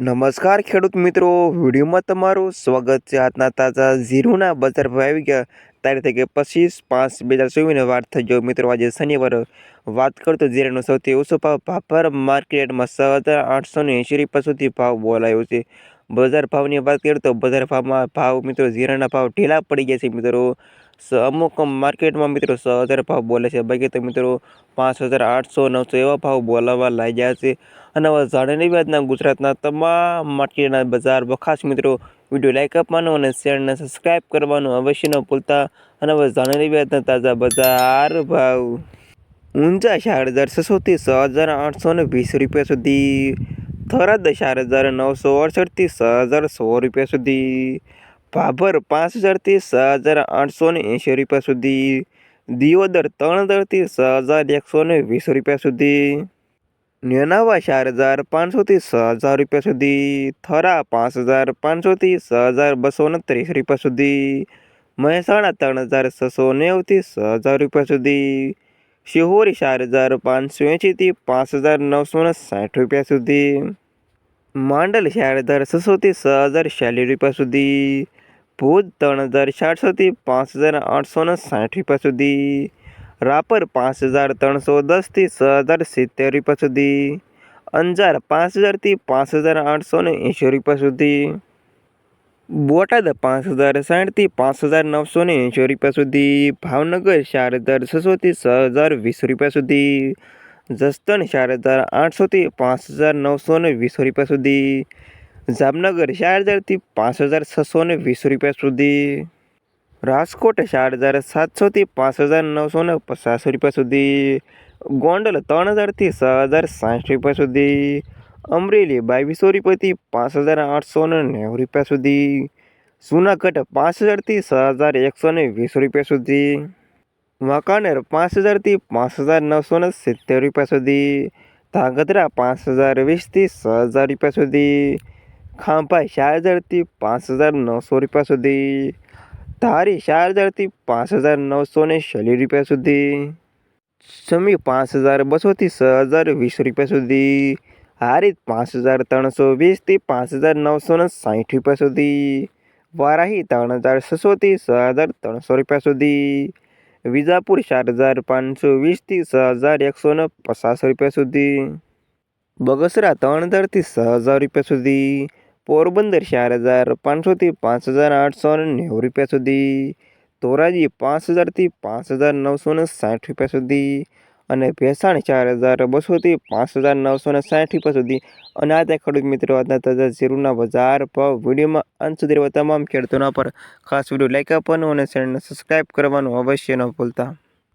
નમસ્કાર ખેડૂત મિત્રો, વિડીયોમાં તમારું સ્વાગત છે. આજના તાજા ઝીરોના બજાર ભાવ આવી ગયા. તારીખ કે પચીસ પાંચ બે હજાર ચોવીસને વાત થઈ ગયો મિત્રો, આજે શનિવાર વાત કરતો જીરાનો સૌથી ઓછો ભાવ ભાપર માર્કેટમાં છ હજાર આઠસો ને એંશી રૂપિયા સુધી ભાવ બોલાયો છે. બજાર ભાવની વાત કરીએ તો બજાર ભાવમાં ભાવ મિત્રો જીરાના ભાવ ઢીલા પડી ગયા છે મિત્રો. અમુક માર્કેટમાં મિત્રો છ હજાર ભાવ બોલે છે. બાકી તો મિત્રો પાંચ હજાર આઠસો નવસો એવા ભાવ બોલાવવા લાગ્યા છે. અને હવે જાણેલી વ્યાજના ગુજરાતના તમામ માર્કેટના બજાર વખાસ મિત્રો. વીડિયો લાઇક આપવાનું અને શેરને સબસ્ક્રાઈબ કરવાનું અવશ્ય ન ભૂલતા. અને હવે જાણેલી વ્યાજના તાજા બજાર ભાવ. ઊંચા ચાર હજાર છસોથી છ હજાર આઠસો વીસ રૂપિયા સુધી થરાદ ચાર હજાર નવસો અડસઠથી છ હજાર સો રૂપિયા સુધી. ભાભર પાંચ હજારથી છ હજાર આઠસો ને એંશી રૂપિયા સુધી. દિયોદર ત્રણ હજારથી છ હજાર એકસો ને વીસ રૂપિયા સુધી. નેનાવા ચાર હજાર પાંચસોથી છ હજાર રૂપિયા સુધી. થરા પાંચ હજાર પાંચસોથી છ હજાર બસો ને ત્રીસ રૂપિયા સુધી. મહેસાણા ત્રણ હજાર છસો નેવથી છ હજાર રૂપિયા સુધી. શિહોરી ચાર હજાર પાંચસો એંશીથી પાંચ હજાર નવસો ને સાઠ રૂપિયા સુધી. માંડલ ચાર હજાર છસોથી છ હજાર ચાલીસ રૂપિયા સુધી. ભુજ ત્રણ હજાર ચારસોથી પાંચ હજાર આઠસો ને સાઠ રૂપિયા સુધી. રાપર પાંચ હજાર ત્રણસો દસથી છ હજાર સિત્તેર રૂપિયા સુધી. અંજાર પાંચ હજારથી પાંચ હજાર આઠસો ને એંશી રૂપિયા સુધી. બોટાદ પાંચ હજાર સાઠથી પાંચ હજાર નવસો ને એંશી રૂપિયા સુધી, ભાવનગર ચાર હજાર છસોથી છ હજાર વીસ રૂપિયા સુધી, જસદણ ચાર હજાર આઠસોથી પાંચ હજાર નવસો ને વીસ રૂપિયા સુધી, જામનગર ચાર હજારથી પાંચ હજાર છસો ને વીસ રૂપિયા સુધી, રાજકોટ ચાર હજાર સાતસોથી પાંચ હજાર નવસો ને પચાસ રૂપિયા સુધી, ગોંડલ ત્રણ હજારથી છ હજાર સાઠ રૂપિયા સુધી અમરેલી બાવીસો રૂપિયાથી પાંચ હજાર આઠસો ને નેવું રૂપિયા સુધી. જુનાગઢ પાંચ હજારથી છ હજાર એકસો ને વીસ રૂપિયા સુધી. વાંકાનેર પાંચ હજારથી પાંચ હજાર નવસો ને સિત્તેર રૂપિયા સુધી. ધાંગધ્રા પાંચ હજાર વીસથી છ હજાર રૂપિયા સુધી. ખાંભા ચાર હજારથી પાંચ હજાર નવસો રૂપિયા સુધી. ધારી ચાર હજારથી પાંચ હજાર નવસો ને ચાલીસ રૂપિયા સુધી. સમી પાંચ હજાર બસોથી છ હજાર વીસ રૂપિયા સુધી. હારીત પાંચ હજાર ત્રણસો વીસથી પાંચ હજાર નવસો ને સાઠ રૂપિયા સુધી. વારાહી ત્રણ હજાર છસોથી છ હજાર ત્રણસો રૂપિયા સુધી. વિજાપુર ચાર હજાર પાંચસો વીસથી છ હજાર એકસો ને પચાસ રૂપિયા સુધી. બગસરા ત્રણ હજારથી છ હજાર રૂપિયા સુધી. પોરબંદર ચાર હજાર પાંચસોથી પાંચ હજાર આઠસો ને નેવું રૂપિયા સુધી. ધોરાજી પાંચ હજારથી પાંચ હજાર નવસો ને સાઠ રૂપિયા સુધી. અને ભેસાણ ચાર હજાર બસોથી પાંચ હજાર નવસો ને સાઠ રૂપિયા સુધી. અને આ ત્યાં ખેડૂત મિત્રો, આજના તાજા ઝીરુના બજાર ભાવ વિડીયોમાં અંત સુધી તમામ ખેડૂતોના પર ખાસ વીડિયો લાઈક આપવાનું અને ચેનલને સબસ્ક્રાઈબ કરવાનું અવશ્ય ન ભૂલતા.